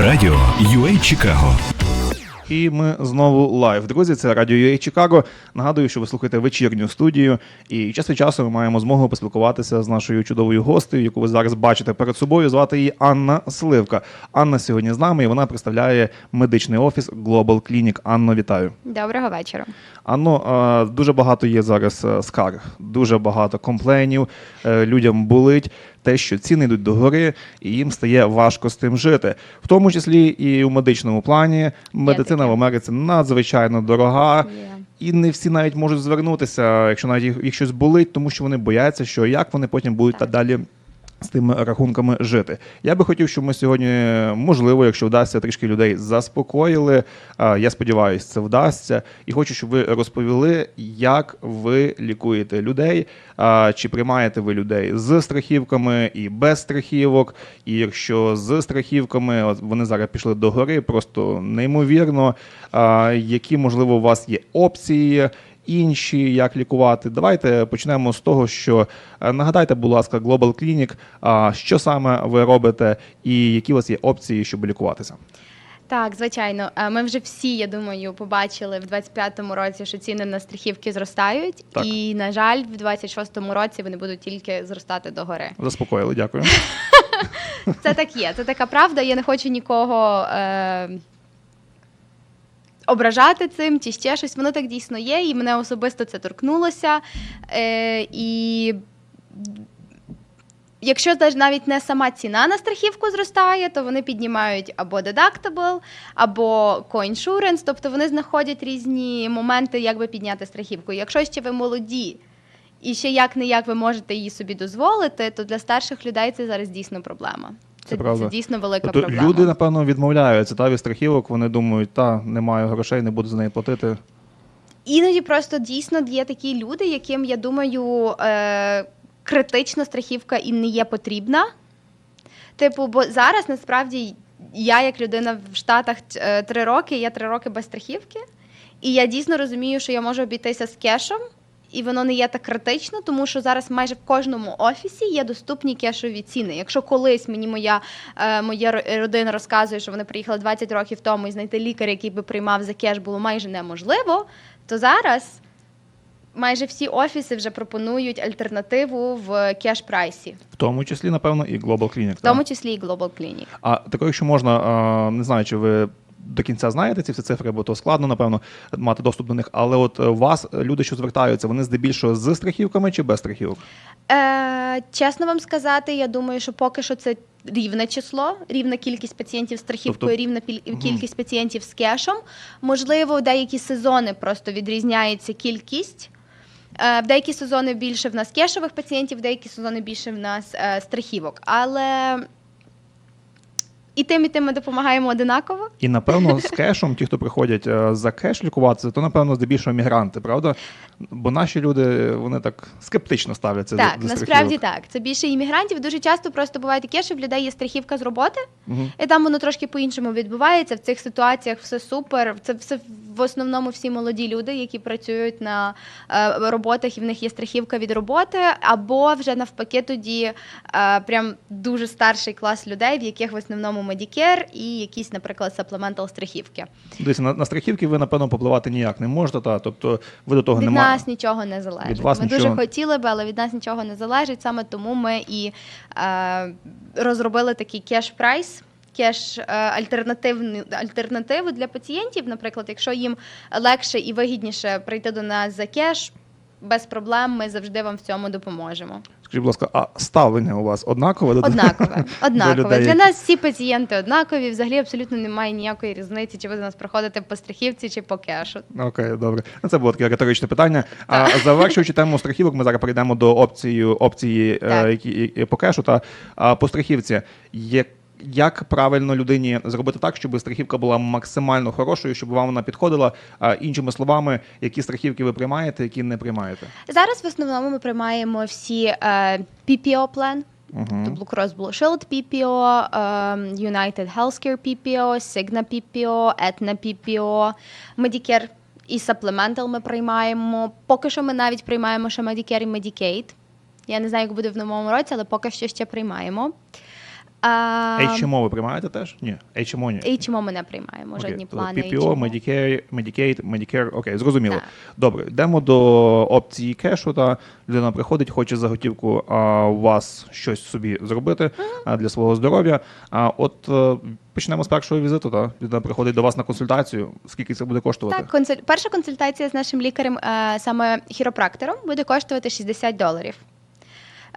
Радіо UA Чикаго. І ми знову лайв. Друзі, це Радіо UA Чикаго. Нагадую, що ви слухаєте вечірню студію. І час від часу ми маємо змогу поспілкуватися з нашою чудовою гостею, яку ви зараз бачите перед собою. Звати її Анна Сливка. Анна сьогодні з нами і вона представляє медичний офіс Global Clinic. Анно, вітаю. Доброго вечора. Анно, дуже багато є зараз е, скарг, дуже багато комплейнів. е, Людям болить те, що ціни йдуть догори, і їм стає важко з тим жити. В тому числі і у медичному плані. Медицина в Америці надзвичайно дорога. І не всі навіть можуть звернутися, якщо навіть їх, їх щось болить, тому що вони бояться, що як вони потім будуть та Так. далі з тими рахунками жити. Я би хотів, щоб ми сьогодні, можливо, якщо вдасться, трішки людей заспокоїли. Я сподіваюся, це вдасться. І хочу, щоб ви розповіли, як ви лікуєте людей, чи приймаєте ви людей з страхівками і без страхівок. І якщо з страхівками, от вони зараз пішли до гори, просто неймовірно. Які, можливо, у вас є опції? Інші, як лікувати. Давайте почнемо з того, що е, нагадайте, будь ласка, Global Clinic, що саме ви робите і які у вас є опції, щоб лікуватися. Так, звичайно. Е, Ми вже всі, я думаю, побачили в 25-му році, що ціни на страхівки зростають, Так. і на жаль, в 26-му році вони будуть тільки зростати догори. Заспокоїли, дякую. Це так є. Це така правда. Я не хочу нікого. Е- Ображати цим чи ще щось, воно так дійсно є, і мене особисто це торкнулося. Е, і якщо навіть не сама ціна на страхівку зростає, то вони піднімають або deductible, або co-insurance, тобто вони знаходять різні моменти, як би підняти страхівку. Якщо ще ви молоді і ще як не як ви можете її собі дозволити, то для старших людей це зараз дійсно проблема. Це Це, це дійсно велика Тобто проблема. люди, напевно, відмовляються та, від страхівок, вони думають, та не маю грошей, не буду за неї платити. Іноді просто дійсно є такі люди, яким я думаю, е, критична страхівка і не є потрібна. Типу, бо зараз насправді я, як людина в Штатах е, три роки, я три роки без страхівки, і я дійсно розумію, що я можу обійтися з кешем. І воно не є так критично, тому що зараз майже в кожному офісі є доступні кешові ціни. Якщо колись мені моя, е, моя родина розказує, що вони приїхали 20 років тому і знайти лікаря, який би приймав за кеш, було майже неможливо, то зараз майже всі офіси вже пропонують альтернативу в кеш-прайсі, В тому числі, напевно, і Global Clinic. в тому числі і Global Clinic. А тако, якщо можна, не знаю, чи ви до кінця знаєте ці всі цифри, бо то складно, напевно, мати доступ до них. Але от е, у вас люди, що звертаються, вони здебільшого з страхівками чи без страхівок? Е, чесно вам сказати, я думаю, що поки що це рівне число, рівна кількість пацієнтів з страхівкою, Тобто- рівна піль- кількість пацієнтів з кешем. Можливо, в деякі сезони просто відрізняється кількість. Е, В деякі сезони більше в нас кешових пацієнтів, в деякі сезони більше в нас е, страхівок. Але і тим, і тим ми допомагаємо одинаково. І напевно з кешом, ті, хто приходять е, за кеш лікуватися, то напевно здебільшого мігранти, правда? Бо наші люди вони так скептично ставляться до, Так, до насправді так. Це більше іммігрантів. Дуже часто просто буває таке, що в людей є страхівка з роботи, Мгм. і там воно трошки по-іншому відбувається. В цих ситуаціях все супер. Це все в основному всі молоді люди, які працюють на е, роботах, і в них є страхівка від роботи, або вже навпаки, тоді е, прям дуже старший клас людей, в яких в основному медікер і якісь, наприклад, саплементал страхівки. Дивіться, на, на страхівки ви, напевно, попливати ніяк не можете, та тобто ви до того Від не нас нічого не залежить. Від вас ми нічого- дуже хотіли би, але від нас нічого не залежить. Саме тому ми і е, розробили такий кеш-прайс. Кеш альтернативну альтернативу для пацієнтів. Наприклад, якщо їм легше і вигідніше прийти до нас за кеш, без проблем ми завжди вам в цьому допоможемо. Скажіть, будь ласка, а ставлення у вас однакове до Однакове. Однакове. Для нас всі пацієнти однакові. Взагалі абсолютно немає ніякої різниці, чи ви до нас проходите по страхівці чи по кешу. Окей, добре. Ну, Це було таке риторичне питання. А завершуючи тему страхівок, ми зараз перейдемо до опції, опції е, які по кешу та по страхівці. Є як правильно людині зробити так, щоб страхівка була максимально хорошою, щоб вам вона підходила? Іншими словами, які страхівки ви приймаєте, які не приймаєте? Зараз в основному ми приймаємо всі е, PPO план. Угу. То Blue Cross Blue Shield PPO, ем, United Healthcare PPO, Cigna PPO, Aetna PPO, Medicare і Supplemental ми приймаємо. Поки що ми навіть приймаємо ще Medicare і Medicaid. Я не знаю, як буде в новому році, але поки що ще приймаємо. HMO ви приймаєте теж? Ні, HMO ні. HMO ми не приймаємо, жодні тобто плани. PPO, HMO. Medicare, Medicaid, Medicare, окей, зрозуміло. Добре, йдемо до опції кешу. Та людина приходить, хоче за готівку а, у вас щось собі зробити а, для свого здоров'я. А от е, почнемо з першого візиту. Та людина приходить до вас на консультацію. Скільки це буде коштувати? Так, консуль... перша консультація з нашим лікарем, е, саме хіропрактором, буде коштувати 60 доларів.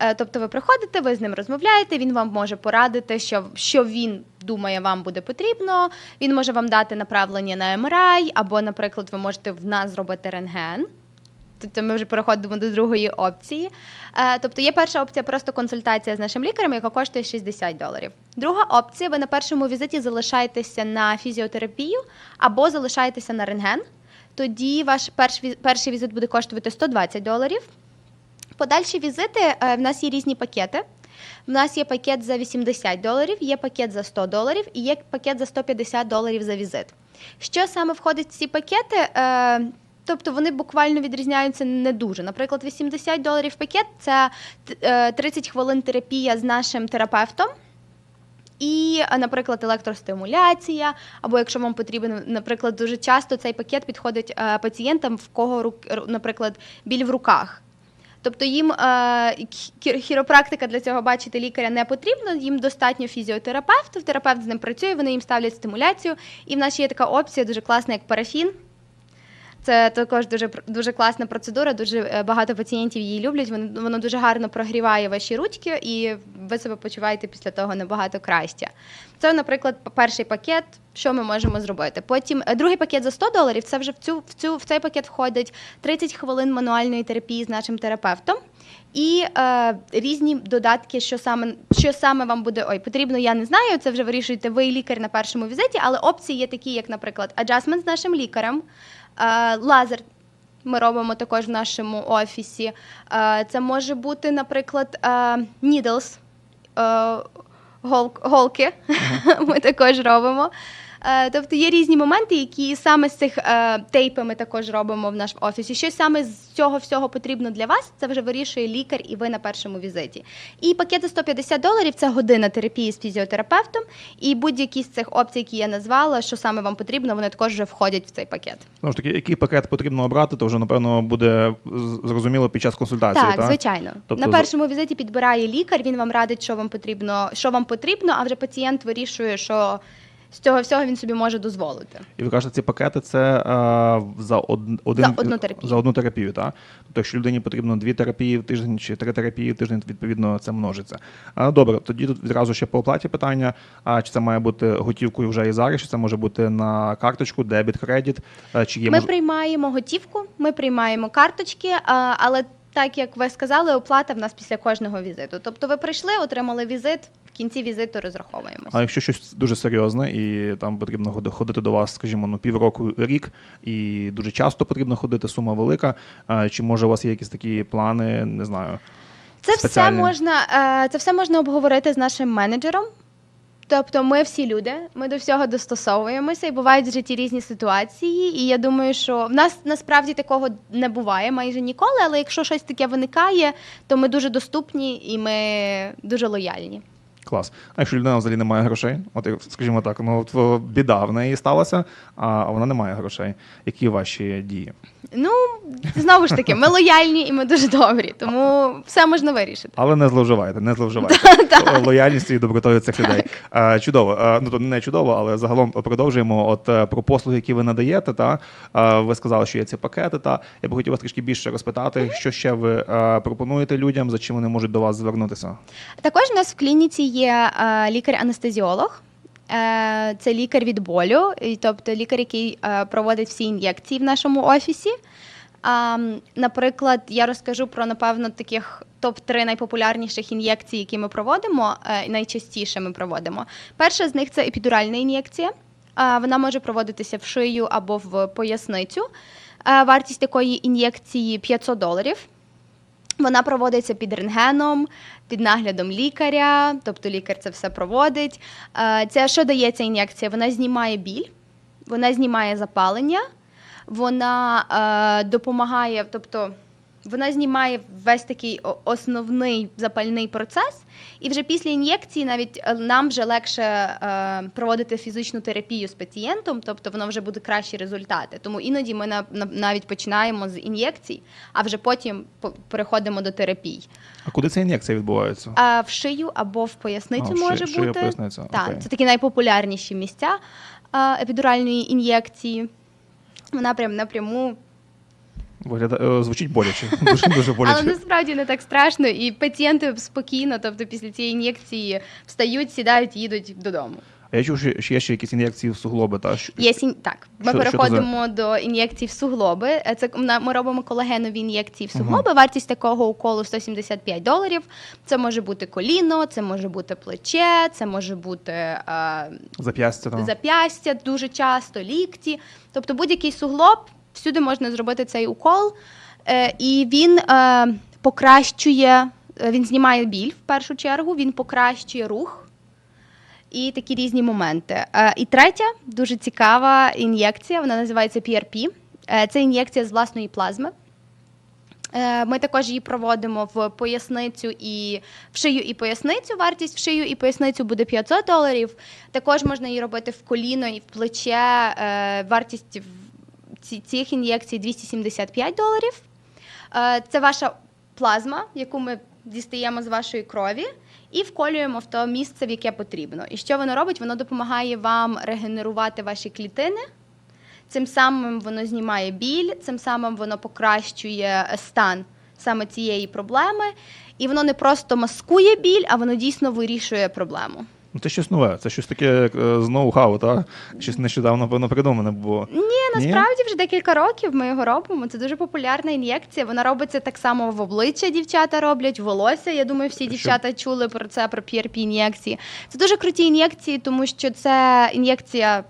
Е, Тобто ви приходите, ви з ним розмовляєте, він вам може порадити, що, що він думає, вам буде потрібно. Він може вам дати направлення на МРАЙ, або, наприклад, ви можете в нас зробити рентген. Тобто ми вже переходимо до другої опції. Е, Тобто є перша опція просто консультація з нашим лікарем, яка коштує 60 доларів. Друга опція: ви на першому візиті залишаєтеся на фізіотерапію або залишаєтеся на рентген. Тоді ваш перший візит буде коштувати 120 доларів. Подальші візити е, в нас є різні пакети. В нас є пакет за 80 доларів, є пакет за 100 доларів і є пакет за 150 доларів за візит. Що саме входить в ці пакети? Е, Тобто вони буквально відрізняються не дуже. Наприклад, 80 доларів пакет це е, 30 хвилин терапія з нашим терапевтом. І, наприклад, електростимуляція, або якщо вам потрібен, наприклад, дуже часто цей пакет підходить е, пацієнтам, в кого наприклад, біль в руках. Тобто їм е, хіропрактика для цього бачити лікаря не потрібно, їм достатньо фізіотерапевта, терапевт з ним працює, вони їм ставлять стимуляцію. І в нас є така опція дуже класна, як парафін. Це також дуже дуже класна процедура. Дуже е, багато пацієнтів її люблять. Воно воно дуже гарно прогріває ваші ручки, і ви себе почуваєте після того набагато краще. Це, наприклад, перший пакет. Що ми можемо зробити? Потім е, другий пакет за 100 доларів. Це вже в цю в цю в цей пакет входить 30 хвилин мануальної терапії з нашим терапевтом. І е, різні додатки, що саме що саме вам буде ой, потрібно, я не знаю. Це вже вирішуєте ви і лікар на першому візиті, але опції є такі, як, наприклад, аджастмент з нашим лікарем, лазер. Ми робимо також в нашому офісі. Е, Це може бути, наприклад, е, needles, е, гол- голки. Ми також робимо. Е, Тобто є різні моменти, які саме з цих е, тейпи ми також робимо в нашому офісі. Що саме з цього всього потрібно для вас, це вже вирішує лікар і ви на першому візиті. І пакет за 150 доларів це година терапії з фізіотерапевтом. І будь-які з цих опцій, які я назвала, що саме вам потрібно, вони також вже входять в цей пакет. Знову ж таки, який пакет потрібно обрати, то вже напевно буде зрозуміло під час консультації. Так, та? звичайно. Тобто на першому візиті підбирає лікар, він вам радить, що вам потрібно, що вам потрібно, а вже пацієнт вирішує, що з цього всього він собі може дозволити. І ви кажете, ці пакети це е, за од, один За одну терапію. За одну терапію, так? Тобто, якщо людині потрібно дві терапії в тиждень чи три терапії в тиждень, відповідно, це множиться. А, добре, тоді тут відразу ще по оплаті питання. А чи це має бути готівкою вже і зараз, чи це може бути на карточку, дебіт, кредит? Чи є Ми мож... приймаємо готівку, ми приймаємо карточки, але так як ви сказали, оплата в нас після кожного візиту. Тобто ви прийшли, отримали візит, в кінці візиту розраховуємося. А якщо щось дуже серйозне, і там потрібно ходити до вас, скажімо, ну півроку рік, і дуже часто потрібно ходити, сума велика. Чи може у вас є якісь такі плани, не знаю. Це все можна, е, це все можна обговорити з нашим менеджером. Тобто, ми всі люди, ми до всього достосовуємося, і бувають в житті різні ситуації. І я думаю, що в нас насправді такого не буває майже ніколи. Але якщо щось таке виникає, то ми дуже доступні і ми дуже лояльні. Клас. А якщо людина взагалі не має грошей, от скажімо так, ну от біда в неї сталася, а вона не має грошей. Які ваші дії? Ну знову ж таки, ми лояльні і ми дуже добрі, тому все можна вирішити. Але не зловживайте, не зловживайте О, лояльністю і добротою цих людей. Е, чудово. Е, ну то не чудово, але загалом продовжуємо. От е, про послуги, які ви надаєте, та е, ви сказали, що є ці пакети. Та я б хотів вас трішки більше розпитати, що ще ви е, пропонуєте людям, за чим вони можуть до вас звернутися. Також у нас в клініці є е, лікар-анестезіолог. Е, Це лікар від болю, тобто лікар, який е, проводить всі ін'єкції в нашому офісі. Наприклад, я розкажу про напевно таких топ-3 найпопулярніших ін'єкцій, які ми проводимо, найчастіше ми проводимо. Перша з них це епідуральна ін'єкція. Вона може проводитися в шию або в поясницю. Вартість такої ін'єкції 500 доларів. Вона проводиться під рентгеном, під наглядом лікаря, тобто лікар це все проводить. Е, Це що дає ця ін'єкція? Вона знімає біль, вона знімає запалення, вона е, допомагає, тобто Вона знімає весь такий основний запальний процес, і вже після ін'єкції навіть е, нам вже легше е, проводити фізичну терапію з пацієнтом, тобто воно вже буде кращі результати. Тому іноді ми на, на- навіть починаємо з ін'єкцій, а вже потім по- переходимо до терапій. А куди ця ін'єкція відбувається? А в шию або в поясницю А, може шию, бути. поясниця, Так, окей. це такі найпопулярніші місця а, епідуральної ін'єкції. Вона прям напряму Виглядає, е, звучить боляче. Дуже дуже Але боляче. насправді не так страшно, і пацієнти спокійно, тобто після цієї ін'єкції встають, сідають, їдуть додому. А я чув, що що є ще якісь ін'єкції в суглоби, та Є сінь... так. Ми Що- що переходимо до ін'єкцій в суглоби. Е, Це ми робимо колагенові ін'єкції в суглоби. Вартість такого уколу 175 доларів. Це може бути коліно, це може бути плече, це може бути е, зап'ястя. Зап'ястя дуже часто, лікті. Тобто будь-який суглоб, всюди можна зробити цей укол, е, і він е, покращує, е, він знімає біль в першу чергу, він покращує рух. І такі різні моменти. І третя дуже цікава ін'єкція, вона називається PRP. Це ін'єкція з власної плазми. Ми також її проводимо в поясницю і в шию і поясницю. Вартість в шию і поясницю буде 500 доларів. Також можна її робити в коліно і в плече. Вартість цих ін'єкцій 275 доларів. Е, Це ваша плазма, яку ми дістаємо з вашої крові, і вколюємо в те місце, в яке потрібно. І що воно робить? Воно допомагає вам регенерувати ваші клітини. Цим самим воно знімає біль, цим самим воно покращує стан саме цієї проблеми. І воно не просто маскує біль, а воно дійсно вирішує проблему. Ну, це щось нове, це щось таке як, е, з ноу-хау, та? Щось нещодавно напевно, придумане було. Ні, насправді вже декілька років ми його робимо. Це дуже популярна ін'єкція. Вона робиться так само в обличчя. Дівчата роблять, волосся. Я думаю, всі Що? дівчата чули про це, про PRP ін'єкції. Це дуже круті ін'єкції, тому що це ін'єкція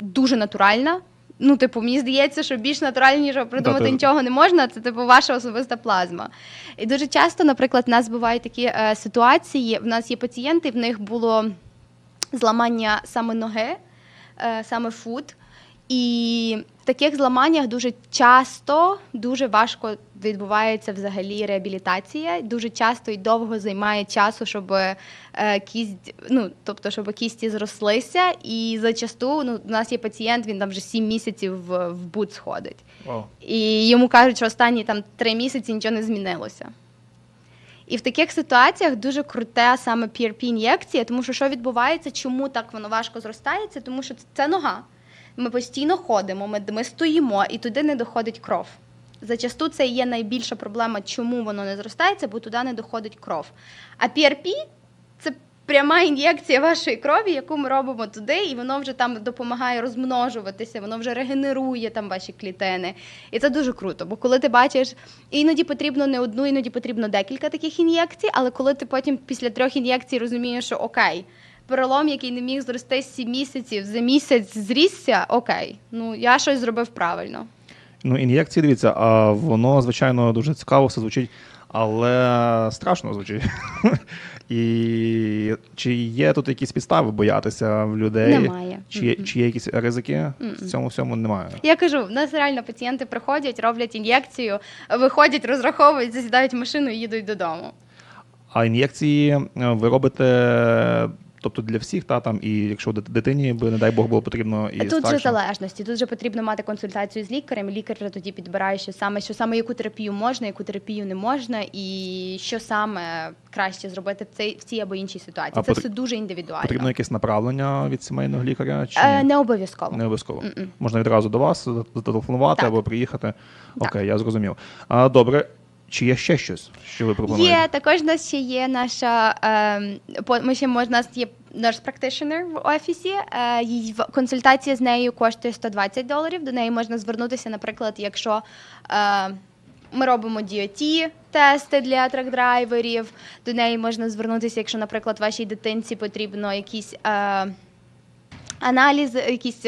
дуже натуральна. Ну, типу, мені здається, що більш натуральніше придумати Да, нічого не можна. Це типу ваша особиста плазма. І дуже часто, наприклад, в нас бувають такі е, ситуації. В нас є пацієнти, в них було зламання саме ноги, е, саме фут. І в таких зламаннях дуже часто дуже важко відбувається взагалі реабілітація. Дуже часто і довго займає часу, щоб е, кість, ну тобто, щоб кісті зрослися. І зачасту ну, у нас є пацієнт, він там вже 7 місяців в, в бут сходить. Вау. І йому кажуть, що останні там три місяці нічого не змінилося. І в таких ситуаціях дуже круте саме PRP-ін'єкція, тому що що відбувається, чому так воно важко зростається? Тому що це, нога. Ми постійно ходимо, ми, ми стоїмо, і туди не доходить кров. Зачасту це є найбільша проблема, чому воно не зростається, бо туди не доходить кров. А PRP пряма ін'єкція вашої крові, яку ми робимо туди, і воно вже там допомагає розмножуватися, воно вже регенерує там ваші клітини. І це дуже круто. Бо коли ти бачиш, іноді потрібно не одну, іноді потрібно декілька таких ін'єкцій, але коли ти потім після трьох ін'єкцій розумієш, що окей. Перелом, який не міг зрости 7 місяців, за місяць зрісся, окей. Ну я щось зробив правильно. Ну, ін'єкції, дивіться, а воно, звичайно, дуже цікаво все звучить, але страшно звучить. І чи є тут якісь підстави боятися в людей? Немає. Чи, Мгм. чи є якісь ризики? В цьому всьому немає. Я кажу, в нас реально пацієнти приходять, роблять ін'єкцію, виходять, розраховують, засідають в машину і їдуть додому. А ін'єкції е, ви робите, тобто для всіх, та там, і якщо дитині би, не дай Бог, було потрібно і Тут же залежності. Тут же потрібно мати консультацію з лікарем. Лікар вже тоді підбирає, що саме, що саме яку терапію можна, яку терапію не можна, і що саме краще зробити в цей в цій або іншій ситуації. А Це потр- все дуже індивідуально. Потрібно якесь направлення від сімейного лікаря? Чи Е, не обов'язково. Не обов'язково. Мгм. Можна відразу до вас зателефонувати Так. або приїхати. Так. Окей, я зрозумів. А, добре. Чи є ще щось, що ви пропонуєте? Є також у нас ще є наша ми ще можна є наш практишенер в офісі. Е, її консультація з нею коштує 120 доларів. До неї можна звернутися, наприклад, якщо е, ми робимо DOT тести для трак-драйверів. До неї можна звернутися, якщо, наприклад, вашій дитинці потрібно якісь е, аналізи, якісь.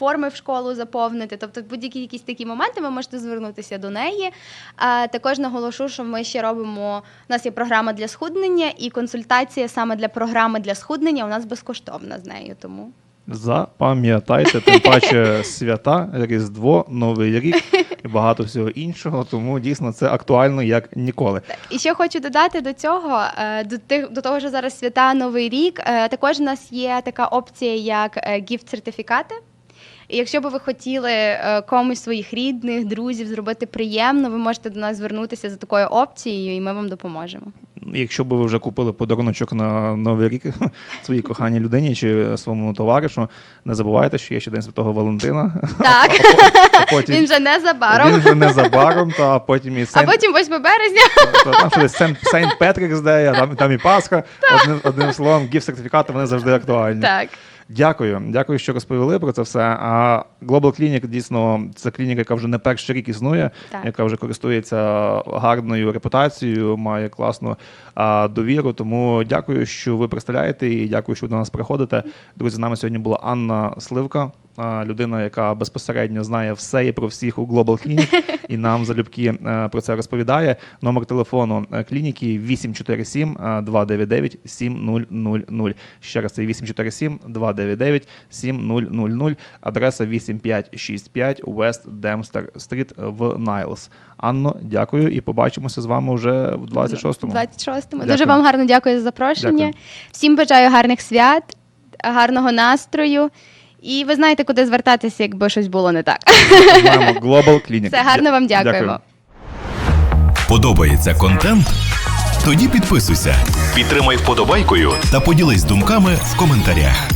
Е, Форми в школу заповнити, тобто будь-які якісь такі моменти ви можете звернутися до неї. А також наголошу, що ми ще робимо. У нас є програма для схуднення, і консультація саме для програми для схуднення у нас безкоштовна з нею. Тому Запам'ятайте, тим паче свята, Різдво, Новий рік. і багато всього іншого. Тому дійсно це актуально як ніколи. І ще хочу додати до цього, е, до тих до того, що зараз свята Новий рік. е, Також у нас є така опція, як гіфт-сертифікати. І якщо би ви хотіли е, комусь своїх рідних, друзів зробити приємно, ви можете до нас звернутися за такою опцією, і ми вам допоможемо. Якщо б ви вже купили подаруночок на новий рік своїй коханій людині чи своєму товаришу, не забувайте, що є ще день Святого Валентина. Так, А потім він вже незабаром. він вже незабаром, та потім і А потім 8 березня. та там щось Сент, Сент Петрикс Дей, там, там і Пасха. Одним, одним словом, гіфт-сертифікати вони завжди актуальні. Так. Дякую, дякую, що розповіли про це все. А Global Clinic дійсно це клініка, яка вже не перший рік існує, Так. яка вже користується гарною репутацією, має класну а, довіру. Тому дякую, що ви представляєте і дякую, що ви до нас приходите. Друзі, з нами сьогодні була Анна Сливка, людина, яка безпосередньо знає все і про всіх у Global Clinic, і нам залюбки е, про це розповідає. Номер телефону е, клініки 847 е, 299 7000. Ще раз це 847 299 7000. Адреса 8565 West Dempster Street в Найлс. Анно, дякую і побачимося з вами вже в 26-му. 26-му. Дуже вам гарно дякую за запрошення. Дякую. Всім бажаю гарних свят, гарного настрою. І ви знаєте, куди звертатися, якби щось було не так. Маємо Global Clinic. Все гарно вам дякуємо. Дякую. Подобається контент? Тоді підписуйся, підтримай вподобайкою та поділись думками в коментарях.